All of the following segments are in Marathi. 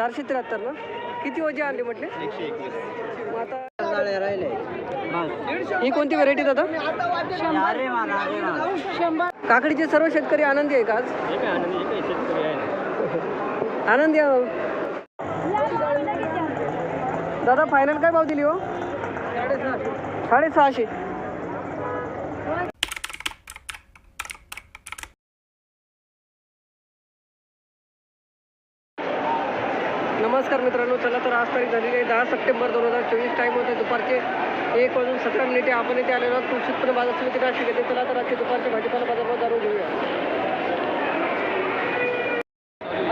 चारशे त्र्याहत्तर ना? किती वजे आणले म्हटले? मग आता ही कोणती व्हरायटी दादा? काकडीचे सर्व शेतकरी आनंदी आहे का आज? आनंदी आहे. दादा फायनल काय भाव दिली हो? साडेसहाशे. नमस्कार मित्रांनो चला तर आज तारीख झालेली आहे दहा सप्टेंबर दोन हजार चोवीस टाईम होते दुपारचे एक वाजून सतरा मिनिटे आपण इथे आलेलो आहोत. कृषी उत्पन्न बाजार समिती नाशिक येथे. चला तर आजचे दुपारचे भाजीपाला बाजारभाव जाणून घेऊया.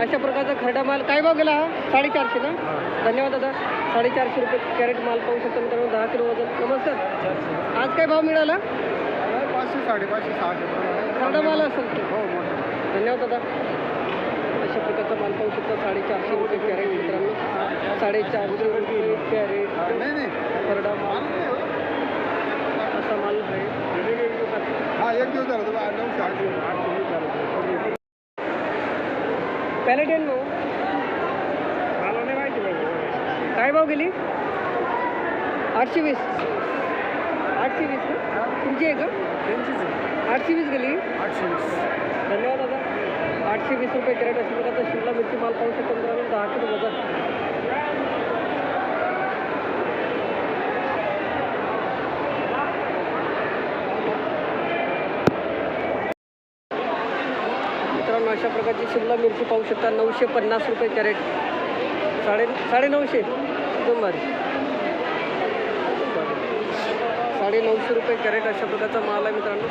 अशा प्रकारचा खरडा माल काय भाव गेला हा? साडेचारशे ना? धन्यवाद दादा. साडेचारशे रुपये कॅरेट माल पाहू शकता मित्रांनो दहा किलो वजन. नमस्कार. आज काय भाव मिळाला? पाचशे साडेपाचशे सहाशे. खरडा माल असेल तो. हो धन्यवाद दादा. प्रकारचा माल पाहू शकता साडेचारशे रुपये कॅरेट मित्रांनो. साडेचारशे रुपये कॅरेट. नाही नाही खरडा माल. असा माल आहे. हा एक दिवस झाला तुला नऊशे आठशे आठशे वीस झालं. पॅलेटेन नो मला नाही माहिती काय भाव गेली? आठशे वीस. आठशे वीस तुमची आहे का? आठशे वीस गेली. आठशे वीस. धन्यवाद दादा. आठशे वीस रुपये कॅरेट अशा प्रकारचा शिमला मिरची माल पाहू शकतो मित्रांनो दहा किलो वजन. मित्रांनो अशा प्रकारची शिमला मिरची पाहू शकता नऊशे पन्नास रुपये कॅरेट. साडे साडे नऊशे एकदम भारी साडे नऊशे रुपये कॅरेट अशा प्रकारचा माल आहे मित्रांनो.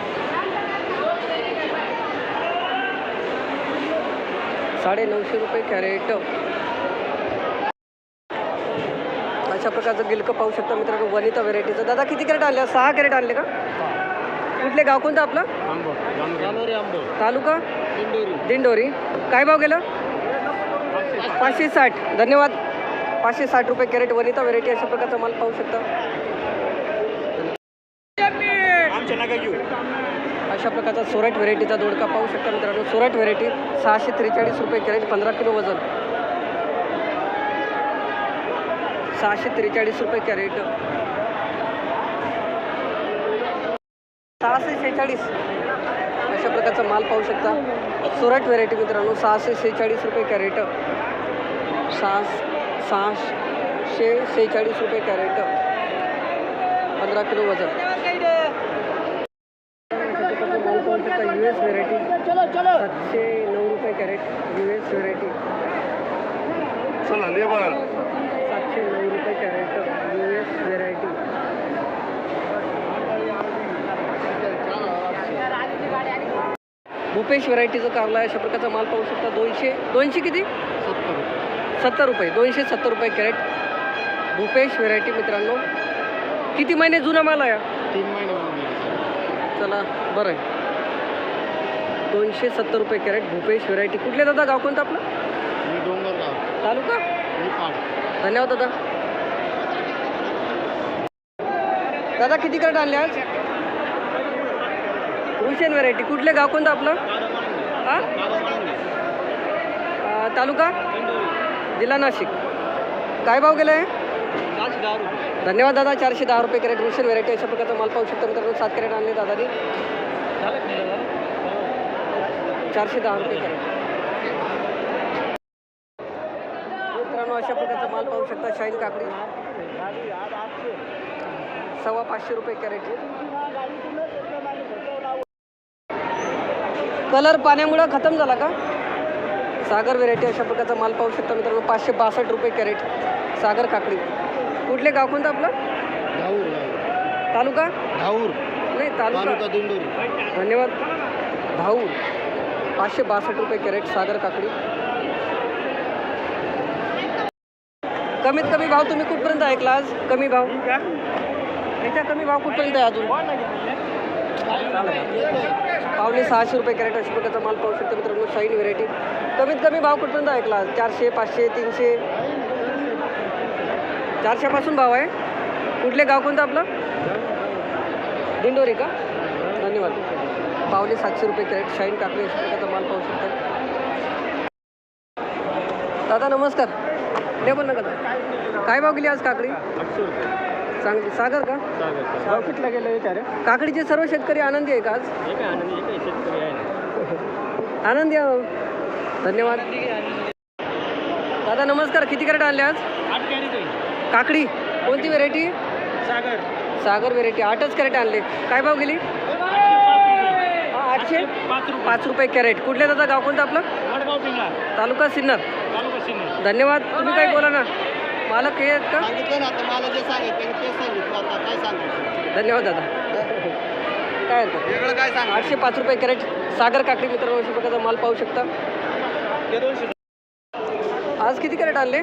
साडे नऊशे रुपये कॅरेट. अशा प्रकारचं गिलकं पाहू शकता मित्रांनो वनिता व्हेरायटीचं. दादा किती कॅरेट आणले? सहा कॅरेट आणले का? कुठले गाव कोणतं आपलं? आंबो जानोरी आंबो. तालुका? दिंडोरी. काय भाव गेलं? पाचशे साठ. धन्यवाद. पाचशे साठ रुपये कॅरेट वनिता व्हेरायटी अशा प्रकारचा माल पाहू शकता. अशा प्रकारचा सोराट व्हेरायटीचा दोडका पाहू शकता मित्रांनो. सोराट व्हेरायटी सहाशे त्रेचाळीस रुपये कॅरेट पंधरा किलो वजन. सहाशे त्रेचाळीस रुपये कॅरेट. सहाशे शेहेचाळीस अशा प्रकारचा माल पाहू शकता. सोराट व्हेरायटी मित्रांनो सहाशे शेहेचाळीस रुपये कॅरेट. सहा सहाशे शेहेचाळीस रुपये कॅरेट. पंधरा किलो वजन माल पाहू शकता यू एस व्हेरायटी सातशे नऊ रुपये कॅरेट यू एस व्हेरायटी चला लेबर सातशे नऊ रुपये crate U S variety Bhupesh व्हेरायटीचं कारला आहे. अशा प्रकारचा माल पाहू शकता. दोनशे दोनशे किती? सत्तर सत्तर रुपये. दोनशे सत्तर रुपये कॅरेट. भूपेश व्हेरायटी मित्रांनो. किती महिने जुना माल आहे? हा? तीन महिने चला बरं आहे. दोनशे सत्तर रुपये कॅरेट. भूपेश व्हेरायटी. कुठले दादा? गाव कोणतं आपलं? तालुका? मी पाड धन्यवाद दादा. दादा किती कॅरेट आणले आज? रुशियन व्हेरायटी कुठले गाव कोणतं आपलं? हां? तालुका? जिल्हा नाशिक. काय भाव गेला आहे धन्यवाद दादा चारशे दहा रुपये कॅरेट रुशियन व्हेरायटी अशा प्रकारचा माल पाहू शकता मित्रांनो. सात कॅरेट आणले दादानी. चारशे दहा रुपये कॅरेट मित्रांनो अशा प्रकारचा माल पाहू शकता. शाईन काकडी. सव्वा पाचशे रुपये कॅरेट. कलर पाण्यामुळं खतम झाला का? सागर व्हेरायटी अशा प्रकारचा माल पाहू शकता मित्रांनो. पाचशे बासष्ट रुपये कॅरेट. सागर काकडी. कुठले गाव कोणतं आपलं? धाऊर तालुका? धाऊर. नाही तालुका. धन्यवाद. भाऊ पाचशे बासष्ट रुपये कॅरेट सागर काकडी. कमीत कमी भाव तुम्ही कुठपर्यंत ऐकला आज? कमी भाव? याच्या कमी भाव कुठपर्यंत आहे अजून? पावणे सहाशे रुपये कॅरेट अशा प्रकारचा माल पाहू शकतो मित्रांनो शाईन व्हेरायटी कमीत कमी भाव कुठपर्यंत ऐकला आज? चारशे पाचशे तीनशे? चारशेपासून भाव आहे? कुठले गाव कोणतं आपलं? दिंडोरी का? धन्यवाद. पावले सातशे रुपये कॅरेट शाईन काकडी अशा प्रकारचा माल पाहू शकता. दादा नमस्कार. दे पण नका. काय भाव गेली आज काकडी? चांगली. सागर का? भाव कितला गेलं विचार? काकडीचे सर्व शेतकरी आनंदी आहे का आज? आनंदी? आहो धन्यवाद. दादा नमस्कार. किती कॅरेट आणले आज? आठ कॅरेट काकडी. कोणती व्हेरायटी सागर. सागर व्हेरायटी आठच कॅरेट आणले. काय भाव गेली? हा, आठशे पाच रुपये कॅरेट. कुठले दादा? गाव कोणतं आपलं? तालुका सिन्नर. धन्यवाद. तुम्ही काही बोला ना. मालक हे आहेत का? सांगितलं ना आता मला जे सांगितलं तेच सांगितलं. आता काय सांगू धन्यवाद दादा. काय नाही. वेगळं काय सांग आठशे पाच रुपये कॅरेट सागर काकडी मित्रांनो अशा प्रकारचा माल पाहू शकता. दोनशे आज किती कॅरेट आणले?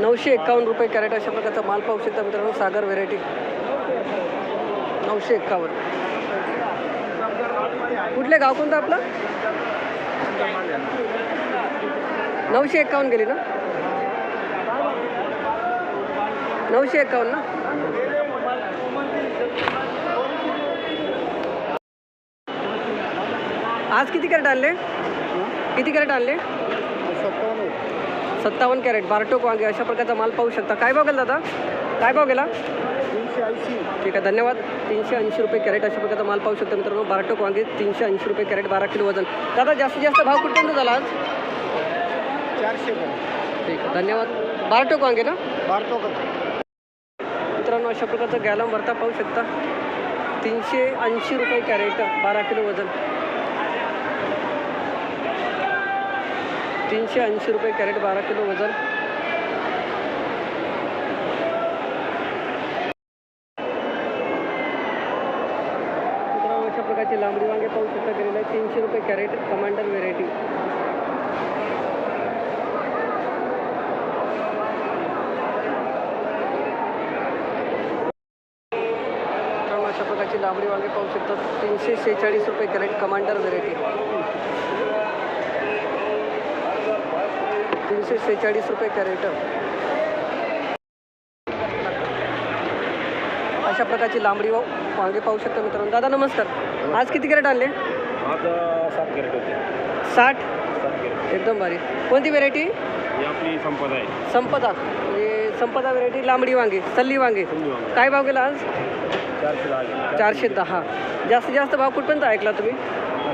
नऊशे एक्कावन्न रुपये कॅरेट अशा प्रकारचा माल पाहू शकता मित्रांनो सागर व्हेरायटी. नऊशे एक्कावन्न कुठले गाव कोणतं आपलं? नऊशे एक्कावन्न गेली ना? नऊशे एक्कावन्न ना? आज किती कॅरेट आणले? किती कॅरेट आणले? सत्तावन्न कॅरेट. बारटोक वांगे अशा प्रकारचा माल पाहू शकता. काय भाव गेला दादा? काय भाव गेला? ठीक आहे धन्यवाद. तीनशे ऐंशी रुपये कॅरेट अशा प्रकारचा माल पाहू शकता मित्रांनो बारटोक वांगे तीनशे ऐंशी रुपये कॅरेट बारा किलो वजन. दादा जास्तीत जास्त भाव कुठपर्यंत झाला आज? चारशे ठीक आहे धन्यवाद. बारटोक वांगे ना? भारतो का मित्रांनो अशा प्रकारचा गॅलम भरता पाहू शकता. तीनशे ऐंशी रुपये कॅरेट बारा किलो वजन. तीनशे ऐंशी रुपये कॅरेट बारा किलो वजन मित्रांनो अशा प्रकारचे लांबडी वांगे पाहू शकता गेलेले आहे तीनशे रुपये कॅरेट कमांडर व्हेरायटी अशा प्रकारची लांबडी वांगे पाहू शकतात. तीनशे शेहेचाळीस रुपये कॅरेट कमांडर व्हेरायटी तीनशे शेहेचाळीस रुपये कॅरेट. अशा प्रकारची लांबडी वांगे पाहू शकता मित्रांनो. दादा नमस्कार. आज किती कॅरेट आणले? आज सात कॅरेट होते. साठ? सात कॅरेट. एकदम भारी. कोणती व्हेरायटी ही आपली संपदा आहे. संपदा. म्हणजे संपदा व्हेरायटी लांबडी वांगे सल्ली वांगे. तुम्ही वांगे. काय भाव गेला आज? चारशे दहा चारशे दहा. जास्तीत जास्त भाव कुठपर्यंत ऐकला तुम्ही?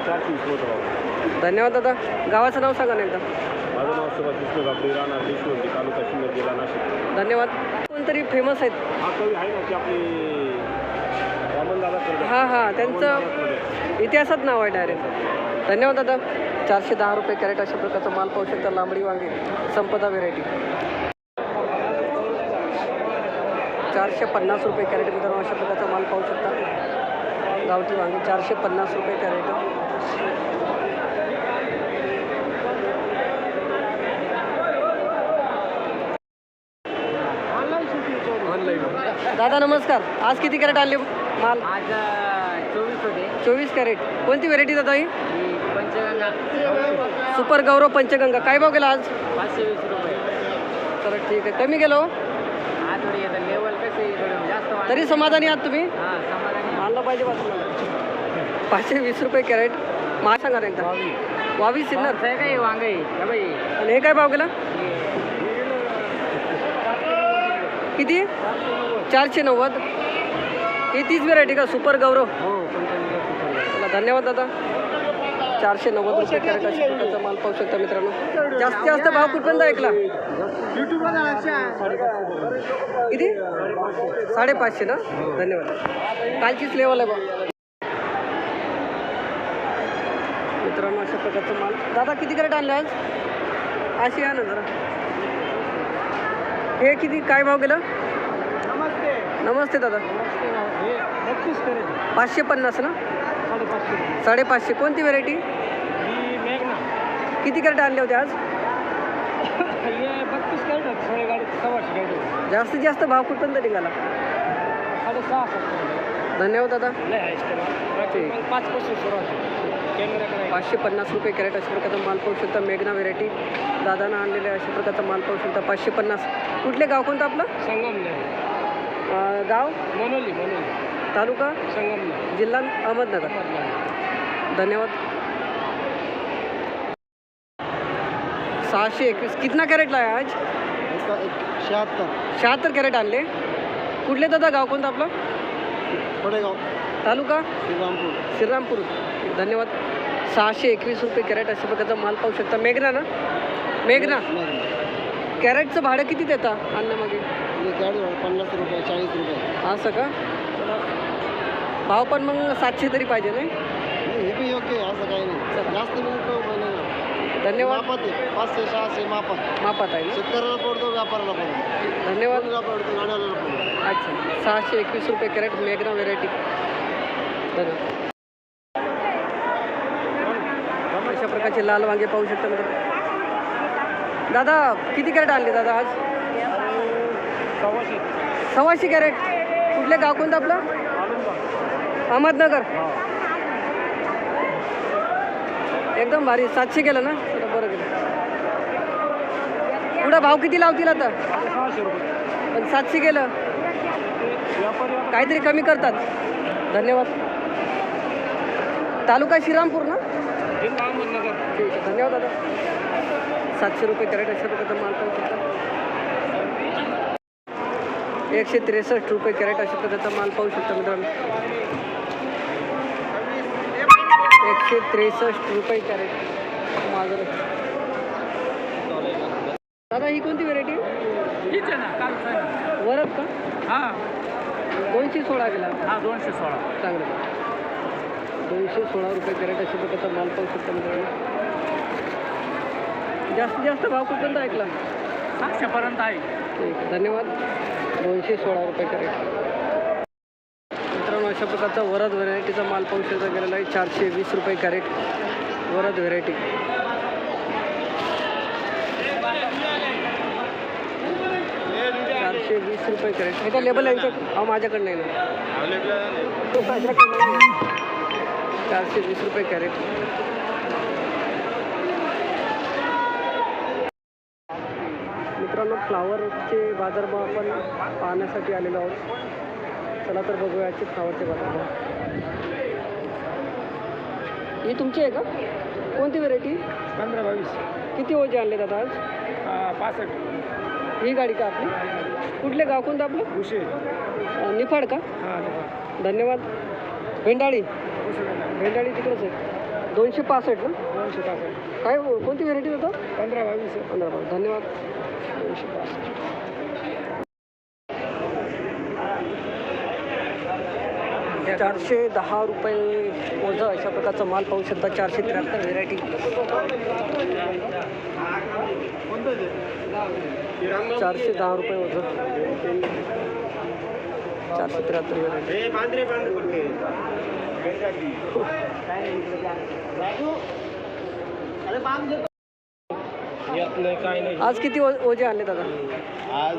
चारशे वीस धन्यवाद दादा. गावाचं नाव सांगा ना एकदा. माझं नाव सुभाष विष्णू गाबडी राहणार देशमुख तालुका सिन्नर जिल्हा नाशिक. धन्यवाद. कोणतरी फेमस आहेत? हा कवी आहे ना की आपली वामनदादा कर्डक. हां हां त्यांचं. इतिहासात नाव आहे डायरेक्ट धन्यवाद दादा. चारशे दहा रुपये कॅरेट अशा प्रकारचा माल पाहू शकता. लांबडी वांगे संपदा व्हेरायटी चारशे पन्नास रुपये कॅरेट मित्रांनो अशा प्रकारचा माल पाहू शकता. गावठी वांगे चारशे पन्नास रुपये कॅरेट. दादा नमस्कार. आज किती कॅरेट आणले? माल? आज चोवीस कॅरेट. कोणती व्हेरायटी दादा ही? पंचगंगा. सुपर गौरव पंचगंगा. काय भाव गेला आज? पाचशे वीस रुपये. तर ठीक आहे. कमी गेलो? हा तरी समाधानी आहात तुम्ही? हा समाधानी मानलं पाहिजे पाचशे वीस रुपये कॅरेट. मा सांगा एकदा. वावीस सिन्नर आहे का हे वांग आणि हे काय भाव गेला? किती? चारशे नव्वद. ही तीच व्हेरायटी का? सुपर गौरव? हो. धन्यवाद दादा. चारशे नव्वद रुपये कॅरेट अशा प्रकारचा माल पाहू शकता मित्रांनो. जास्तीत जास्त भाव कुठपर्यंत ऐकला? किती? साडेपाचशे ना? धन्यवाद. कालचीच लेवल आहे बा मित्रांनो अशा प्रकारचा माल. दादा किती कॅरेट आणले आज? अशी आहे ना जरा. हे किती? काय भाव गेलं? नमस्ते. नमस्ते दादा. पाचशे पन्नास ना? साडेपाचशे. साडेपाचशे. कोणती व्हेरायटी ही किती कॅरेट आणले होते आज? हे बत्तीस कॅरेट होते सगळे गाडी सव्वाशे कॅरेट जास्तीत जास्त भाव कुठपर्यंत निघाला? साडेसहा धन्यवाद दादा. लय आहे ठीक. पाच पासून सुरुवात आहे. कॅमेऱ्याकडे पाचशे पन्नास रुपये कॅरेट अशा प्रकारचा माल पाहू शकता. मेघना व्हेरायटी दादानं आणलेले अशा प्रकारचा माल पाहू शकता. पाचशे पन्नास. कुठले गाव कोणतं आपलं? अं, गाव? मनोली मनोली. तालुका संगमनेर. जिल्हा अहमदनगर. धन्यवाद. सहाशे एकवीस. कितना कॅरेटला आहे आज? शहात्तर. शहात्तर कॅरेट आणले. कुठले दादा? गाव कोणतं आपलं? पडेगाव. तालुका? श्रीरामपूर. श्रीरामपूर. धन्यवाद. सहाशे एकवीस रुपये कॅरेट अशा प्रकारचा माल पाहू शकता. मेघना ना? मेघना. कॅरेटचं भाडं किती देता? आणण्यामागे पन्नास रुपये चाळीस रुपये. असं का? भाव पण मग सातशे तरी पाहिजे नाही हे बी योग्य आहे असं काही नाही. जास्त मिनिट नाही धन्यवाद. मापात आहे पाचशे सहाशे मापात. मापात आहे ना? शेतकऱ्याला पडतो व्यापाऱ्याला पडतो. धन्यवाद. कोणीला पडतो गाड्याला पडतो. अच्छा. सहाशे एकवीस रुपये कॅरेट मेघना व्हेरायटी. धन्यवाद. अशा प्रकारचे लाल वांगे पाहू शकता मित्र दादा किती कॅरेट आणले दादा आज? सव्वाशे. कॅरेट. कुठले गाव कोणतं आपलं? अहमदनगर. एकदम भारी. सातशे केलं ना? बरं केलं पुढं भाव किती लावतील आता? पण सातशे केलं. काहीतरी कमी करतात. धन्यवाद. तालुका श्रीरामपूर ना? ठीक आहे धन्यवाद दादा. सातशे रुपये कॅरेट अशा प्रकारचा माल पाहू शकता एकशे त्रेसष्ट रुपये कॅरेट अशा प्रकारचा माल पाहू शकता मित्रांनो. एकशे त्रेसष्ट रुपये कॅरेट माझं दादा ही कोणती व्हेरायटी. वरद का? हा. दोनशे सोळा गेला. हा दोनशे सोळा. चांगलं. दोनशे सोळा रुपये कॅरेट अशा प्रकारचा माल पाहू शकता मित्रांनो. जास्तीत जास्त भाव कुठपर्यंत ऐकला? सातशेपर्यंत आहे. ठीक आहे धन्यवाद. दोनशे सोळा रुपये कॅरेट मित्रांनो अशा प्रकारचा वरद व्हरायटीचा माल पाहू शकता गेलेला आहे चारशे वीस रुपये कॅरेट वरद व्हरायटी चारशे वीस रुपये कॅरेट हे काय लेबल यांच्या अहो माझ्याकडे नाही ना. माझ्याकडे चारशे वीस रुपये कॅरेट मित्रांनो फ्लावरचे बाजारभाव आपण पाहण्यासाठी आलेलो आहोत. चला तर बघूया याचे फ्लावरचे बाजारभाव. ही तुमची आहे का? कोणती व्हेरायटी पंधरा बावीस. किती ओझे आणले दादा आज? पासष्ट. ही गाडी का आपली? कुठले गाव? कोणतं आपलं? उशे निफाड का? हां धन्यवाद. भेंडाळी? भेंडाळी तिकडंच आहे. दोनशे पासष्ट ना दोनशे पासष्ट. काय कोणती व्हेरायटी होतं? पंधरा बावीस. पंधरा पाच धन्यवाद. चारशे दहा रुपये ओझं अशा प्रकारचा माल पाहू शकता. चारशे त्र्याहत्तर व्हेरायटी चारशे दहा रुपये ओझं. चारशे त्र्याहत्तर व्हेरायटी यातलं काय नाही. आज किती ओ- ओझे आणले दादा आज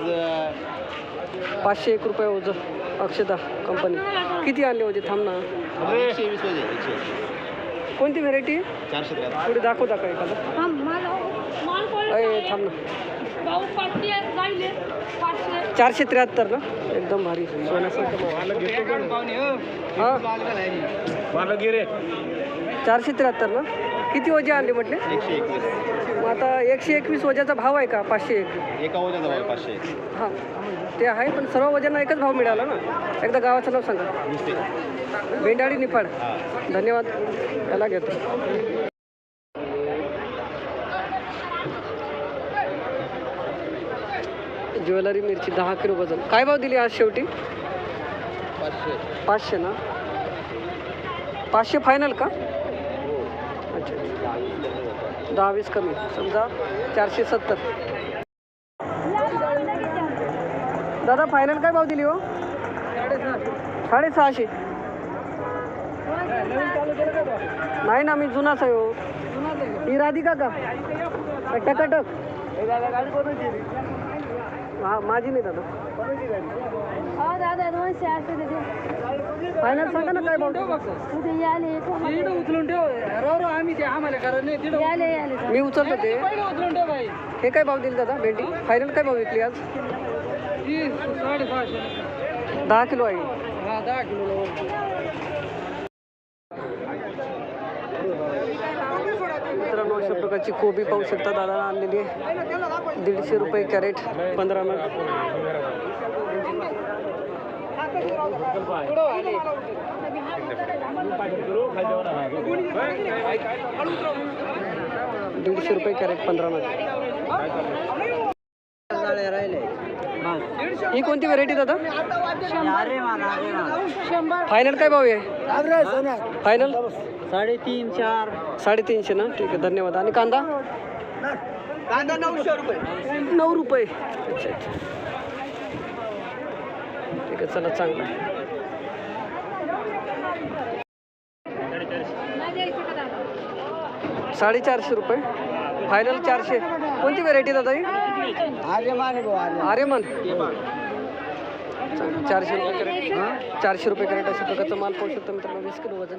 पाचशे एक रुपये ओझं अक्षता कंपनी. किती आणले ओझे? थांब ना. एकशे वीस वाजे एकशे कोणती व्हेरायटी? चारशे त्र्याहत्तर पुढे दाखव दाखव एखादा? हा अय थांब ना. चारशे त्र्याहत्तर ना? एकदम भारी. सोन्यासारखं. माल. हा? मला गिरे. चारशे त्र्याहत्तर ना? किती वजे आणले म्हटले? एकशे एकवीस. मग आता एकशे एकवीस वजाचा भाव आहे का? पाचशे एक एका वजाचा भाव पाचशे हां ते आहे पण सर्व वजांना एकच भाव मिळाला ना? एकदा गावाचं नाव सांगा. नुसते. बेंडाळी निफाड. हां. धन्यवाद. याला घेतो. ज्वेलरी मिरची दहा किलो वजन. काय भाव दिली आज शेवटी? पाचशे. पाचशे ना? पाचशे फायनल का? अच्छा. दहा वीस कमी समजा चारशे सत्तर. दादा फायनल काय भाव दिली हो? साडेसहाशे. नाही ना मी जुनाच आहे हो. ही राधिका का? टकाटक. हा माझी नाही दादा. हो, दादा दोनशे फायनल सांगा ना काय भाव उद्या याले उचलून ठेव. आम्ही ते आम्हाला कारण नाही. तिथं याले याले मी उचलतो ते. उचलून ठेव बाई. हे काय भाव दिले दादा? भेंडी? फायनल काय भाव विकली आज? साडेसहाशे. दहा किलो आहे. हा दहा किलो मित्रांनो अशा प्रकारचे प्रकारची कोबी पाहू शकता दादाला आणलेली आहे. दीडशे रुपये कॅरेट पंधरा नग दीडशे रुपये कॅरेट पंधरा नग ही कोणती व्हरायटी दादा? फायनल काय भाव आहे? फायनल साडेतीन चार साडेतीनशे ना? ठीक आहे धन्यवाद. आणि कांदा? कांदा नऊशे रुपये. नऊ रुपये. अच्छा अच्छा. ठीक आहे चला चांगलं आहे. नाही द्यायचं का दादा साडेचारशे रुपये. फायनल चारशे. कोणती व्हरायटी दादा ही आर्यमान. चारशे रुपये कॅरेट. चारशे रुपये कॅरेट अशा प्रकारचा माल पाहू शकतो मित्रांनो वीस किलो वजन.